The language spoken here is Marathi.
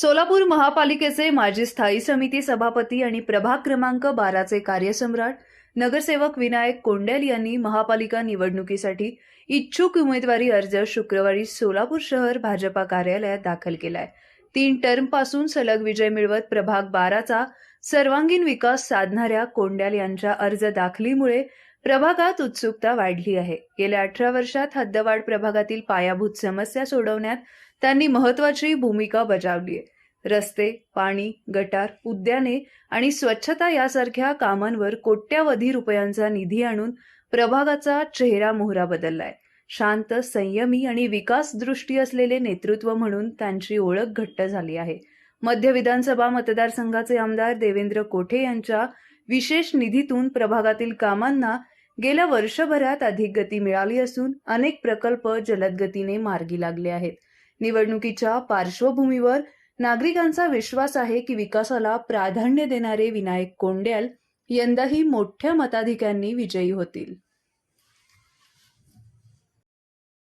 सोलापूर महापालिकेचे माजी स्थायी समिती सभापती आणि प्रभाग क्रमांक बाराचे कार्यसम्राट नगरसेवक विनायक कोंडेल यांनी महापालिका निवडणुकीसाठी इच्छुक उमेदवारी अर्ज शुक्रवारी सोलापूर शहर भाजपा कार्यालयात दाखल केलाय. तीन टर्मपासून सलग विजय मिळवत प्रभाग बाराचा सर्वांगीण विकास साधणाऱ्या कोंड्याल यांच्या अर्ज दाखलीमुळे प्रभागात उत्सुकता वाढली आहे. गेल्या अठरा वर्षात हद्दवाढ प्रभागातील पायाभूत समस्या सोडवण्यात त्यांनी महत्वाची भूमिका बजावली आहे. रस्ते पाणी गटार उद्याने आणि स्वच्छता यासारख्या कामांवर कोट्यावधी रुपयांचा निधी आणून प्रभागाचा चेहरा मोहरा बदललाय. शांत संयमी आणि विकास दृष्टी असलेले नेतृत्व म्हणून त्यांची ओळख घट्ट झाली आहे. मध्य विधानसभा मतदारसंघाचे आमदार देवेंद्र कोठे यांच्या विशेष निधीतून प्रभागातील कामांना गेल्या वर्षभरात अधिक गती मिळाली असून अनेक प्रकल्प जलद गतीने मार्गी लागले आहेत. निवडणुकीच्या पार्श्वभूमीवर नागरिकांचा विश्वास आहे की विकासाला प्राधान्य देणारे विनायक कोंड्याल यंदाही मोठ्या मताधिक्यांनी विजयी होतील.